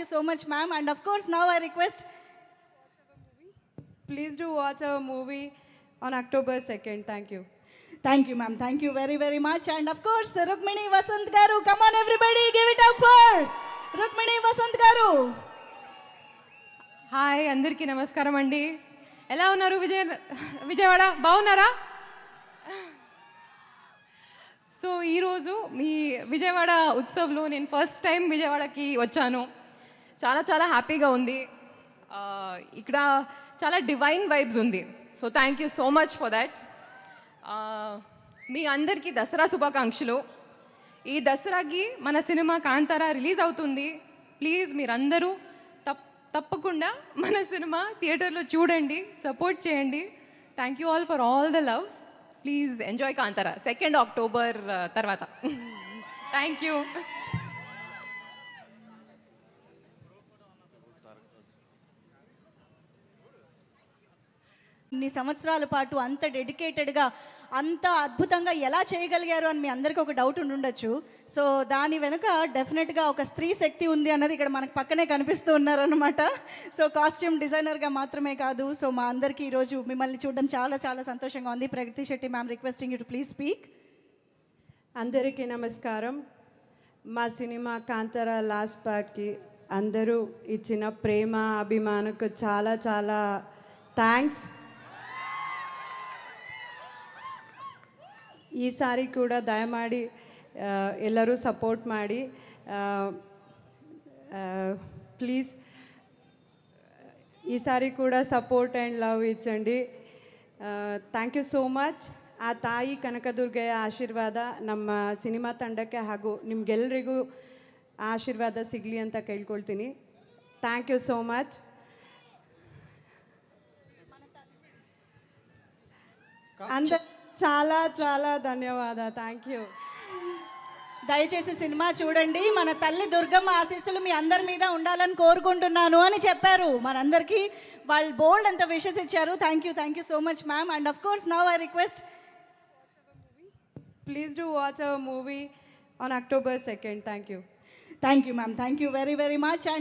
you so much, ma'am. And of course, now I request Please do watch our movie on October 2nd. Thank you. Thank you, ma'am. Thank you very, very much. And of course, Rukmini Vasant Garu. Come on, everybody, give it up for Rukmini Vasant Garu. Hi అందరికీ నమస్కారం అండి ఎలా ఉన్నారు విజయ విజయవాడ బాగున్నారా so ఈరోజు మీ విజయవాడ ఉత్సవ్లో నేను first time విజయవాడకి వచ్చాను చాలా చాలా హ్యాపీగా ఉంది. ఇక్కడ చాలా డివైన్ వైబ్స్ ఉంది. So thank you so much for that మీ అందరికీ దసరా శుభాకాంక్షలు. ఈ దసరాకి మన సినిమా కాంతారా రిలీజ్ అవుతుంది. ప్లీజ్ మీరందరూ తప్ తప్పకుండా మన సినిమా థియేటర్లో చూడండి సపోర్ట్ చేయండి. Thank you all for all the love please enjoy Kantara. Second October తర్వాత. థ్యాంక్ యూ ఇన్ని సంవత్సరాల పాటు అంత డెడికేటెడ్గా అంత అద్భుతంగా ఎలా చేయగలిగారు అని మీ అందరికీ ఒక డౌట్ ఉండొచ్చు సో దాని వెనుక డెఫినెట్గా ఒక స్త్రీ శక్తి ఉంది అన్నది ఇక్కడ మనకు పక్కనే కనిపిస్తూ ఉన్నారనమాట సో కాస్ట్యూమ్ డిజైనర్గా మాత్రమే కాదు సో మా అందరికీ ఈరోజు మిమ్మల్ని చూడడం చాలా చాలా సంతోషంగా ఉంది. Pragathi Shetty ma'am requesting you to please speak. అందరికీ నమస్కారం. మా సినిమా కాంతార లాస్ట్ పార్ట్కి అందరూ ఇచ్చిన ప్రేమ అభిమానకు చాలా చాలా థ్యాంక్స్. ಈ ಸಾರಿ ಕೂಡ ದಯಮಾಡಿ ಎಲ್ಲರೂ ಸಪೋರ್ಟ್ ಮಾಡಿ. ಪ್ಲೀಸ್, ಈ ಸಾರಿ ಕೂಡ ಸಪೋರ್ಟ್ ಆ್ಯಂಡ್ ಲವ್ ಇಚ್ಚಂಡಿ ಥ್ಯಾಂಕ್ ಯು ಸೋ ಮಚ್. ಆ ತಾಯಿ ಕನಕದುರ್ಗೆಯ ಆಶೀರ್ವಾದ ನಮ್ಮ ಸಿನಿಮಾ ತಂಡಕ್ಕೆ ಹಾಗೂ ನಿಮ್ಗೆಲ್ಲರಿಗೂ ಆಶೀರ್ವಾದ ಸಿಗಲಿ ಅಂತ ಕೇಳ್ಕೊಳ್ತೀನಿ. Thank you so much. ಅಂದ చాలా చాలా ధన్యవాద థ్యాంక్ యూ దయచేసి సినిమా చూడండి. మన తల్లి దుర్గమ్మ ఆశీస్సులు మీ అందరి మీద ఉండాలని కోరుకుంటున్నాను అని చెప్పారు. మనందరికీ వాళ్ళు బోల్డ్ అంత విషెస్ ఇచ్చారు. Thank you thank you so much ma'am and of course now I request please do watch our movie on October second thank you thank you ma'am thank you very very much and